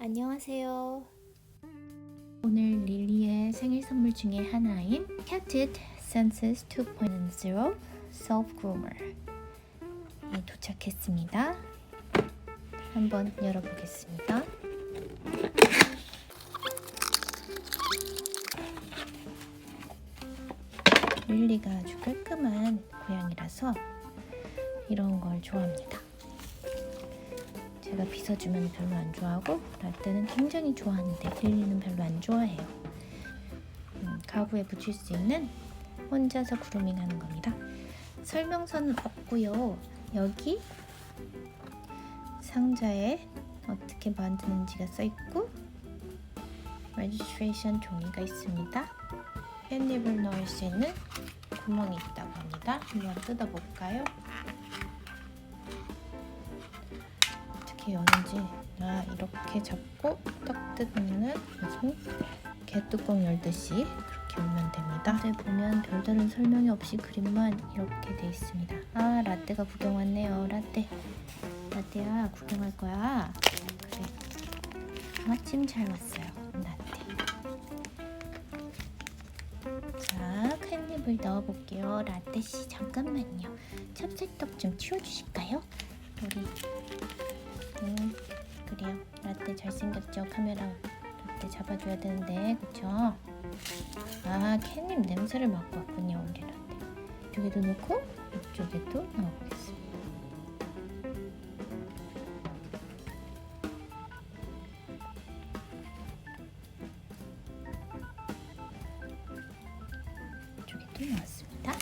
안녕하세요. 오늘 릴리의 생일 선물 중에 하나인 Cat It Senses 2.0 Self Groomer 이 도착했습니다. 한번 열어보겠습니다. 릴리가 아주 깔끔한 고양이라서 이런 걸 좋아합니다. 제가 빗어주면 별로 안 좋아하고 라떼는 굉장히 좋아하는데 릴리는 별로 안 좋아해요. 음, 가구에 붙일 수 있는 혼자서 그루밍 하는 겁니다. 설명서는 없고요. 여기 상자에 어떻게 만드는지가 써 있고 레지스트레이션 종이가 있습니다. 깻잎을 넣을 수 있는 구멍이 있다고 합니다. 한번 뜯어볼까요? 어떻게 여는지 아 이렇게 잡고 딱 뜯으면은 무슨 개뚜껑 열듯이 그렇게 열면 됩니다. 근데 보면 별다른 설명이 없이 그림만 이렇게 돼 있습니다. 아 라떼가 구경 왔네요. 라떼 라떼야 구경할 거야. 그래 마침 잘 왔어요. 라떼. 자 캔잎을 넣어볼게요. 라떼 씨 잠깐만요. 찹쌀떡 좀 치워주실까요? 우리 음, 그래요. 라떼 잘생겼죠? 카메라 라떼 잡아줘야 되는데, 그쵸? 아, 캣님 냄새를 맡고 왔군요, 우리 라떼. 이쪽에도 놓고, 이쪽에도 넣어보겠습니다. 이쪽에도 넣었습니다.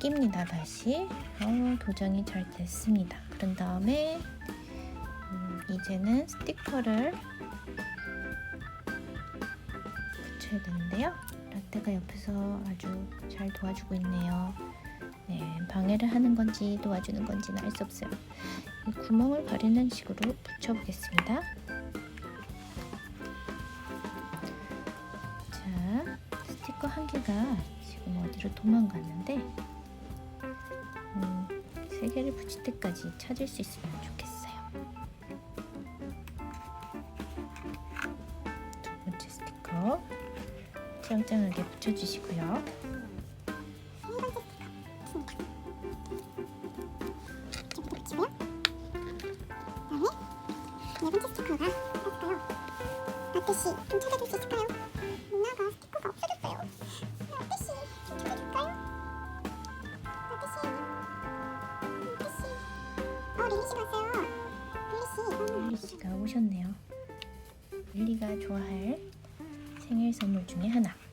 낍니다, 다시. 어, 도장이 잘 됐습니다. 그런 다음에 음, 이제는 스티커를 붙여야 되는데요. 라떼가 옆에서 아주 잘 도와주고 있네요. 네, 방해를 하는 건지 도와주는 건지는 알 수 없어요. 이 구멍을 가리는 식으로 붙여보겠습니다. 자, 스티커 한 개가 지금 어디로 도망갔는데 음, 세 개를 붙일 때까지 찾을 수 있으면 좋겠어요. 짱짱하게 붙여주시고요. 릴리가 좋아할 생일 선물 중에 하나.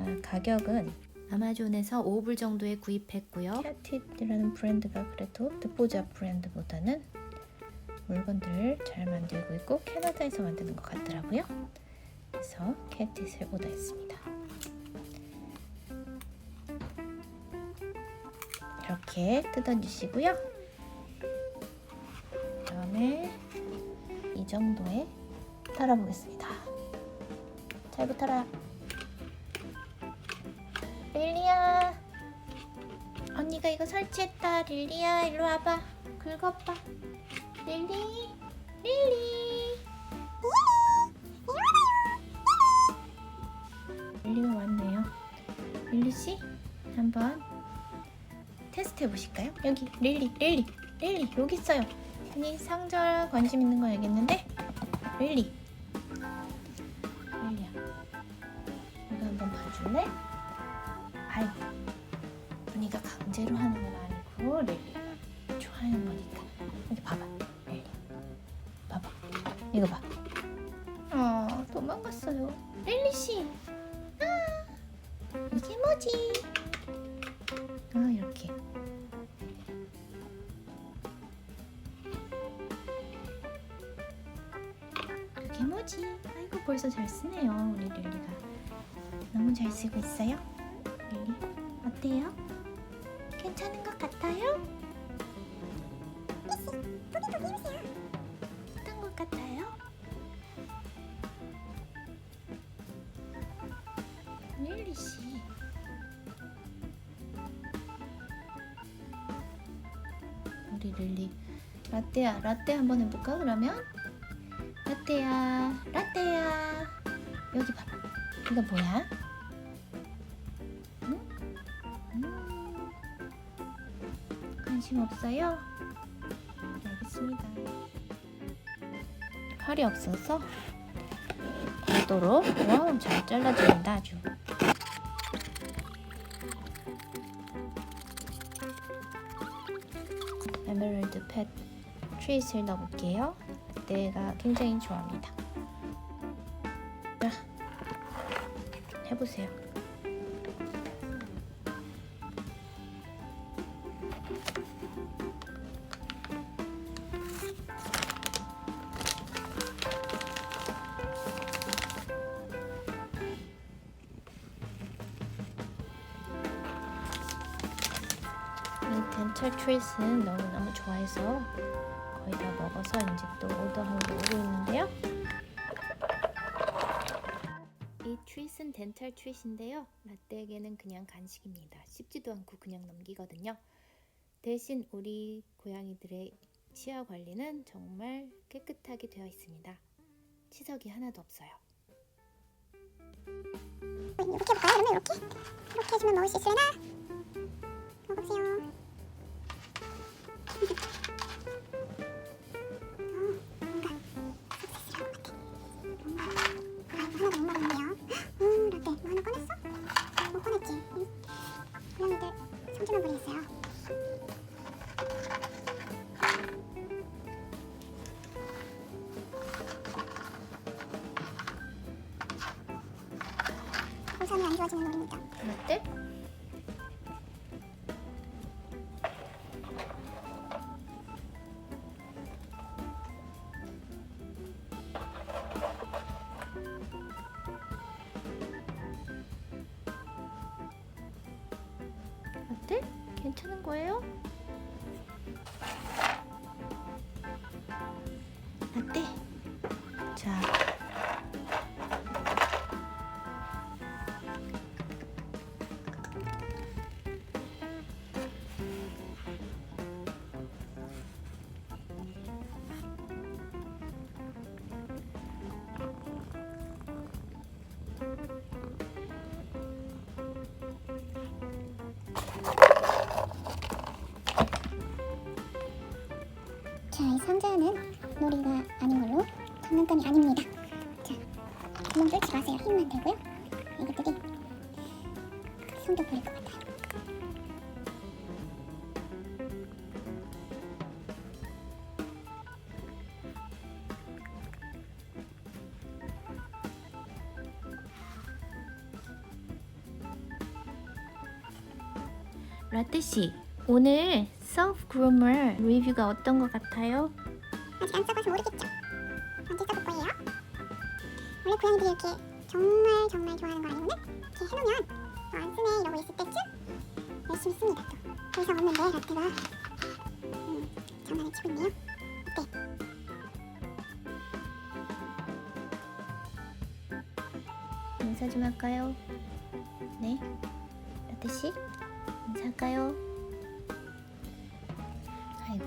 아, 가격은 아마존에서 5불 정도에 구입했고요. 캣잇이라는 브랜드가 그래도 드보자 브랜드보다는 물건들을 잘 만들고 있고 캐나다에서 만드는 것 같더라고요. 그래서 캣잇을 오더했습니다. 이렇게 뜯어주시고요. 그다음에 이 정도에 털어보겠습니다. 잘 붙어라. 릴리야. 언니가 이거 설치했다. 릴리야, 일로 와봐. 긁어봐. 릴리, 릴리. 릴리가 왔네요. 릴리 씨, 한번 테스트 해보실까요? 여기 릴리, 릴리, 릴리 여기 있어요. 언니 상자 관심 있는 거 알겠는데 릴리 릴리야 이거 한번 봐줄래? 아이 언니가 강제로 하는 건 아니고 릴리가 좋아하는 거니까. 여기 봐봐. 릴리 봐봐. 이거 봐. 어, 도망갔어요. 릴리 씨. 아, 이게 뭐지? 아 이렇게. 그게 뭐지? 아이고 벌써 잘 쓰네요 우리 릴리가. 너무 잘 쓰고 있어요 릴리 어때요? 괜찮은 것 같아요? 어떤 것 같아요? 릴리 씨 우리 릴리 라떼야 라떼 한번 해볼까 그러면? 라떼야, 라떼야. 여기 봐봐. 이거 뭐야? 관심 없어요? 알겠습니다. 칼이 없어서 고도로 와우 잘 잘라진다 아주. 에메랄드 펫 트리스를 넣어볼게요. 내가 굉장히 좋아합니다. 자, 해보세요. 트리스는 너무너무 좋아해서 거의 다 먹어서 이제 또 오더하고 오고 있는데요. 이 트윗은 덴탈 트윗인데요. 라떼에게는 그냥 간식입니다. 씹지도 않고 그냥 넘기거든요. 대신 우리 고양이들의 치아 관리는 정말 깨끗하게 되어 있습니다. 치석이 하나도 없어요. 이렇게 볼까요? 그러면 이렇게? 이렇게 해주면 먹을 수 있으려나? 성질만 부리겠어요. 자. 자, 라떼 씨, 오늘 self groomer 리뷰가 어떤 것 같아요? 아직 안 써봐서 모르겠죠. 언제 써볼 거예요? 원래 고양이들이 이렇게 정말 정말 좋아하는 거 아니거든? 이렇게 해놓으면 어, 안 쓰네 이러고 있을 때쯤 열심히 씁니다 또. 더 이상 없는데 라떼가 음, 장난을 치고 있네요. 인사 좀 할까요? 네, 라떼 씨, 인사할까요? 아이고.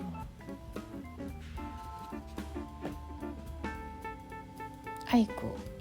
아이고.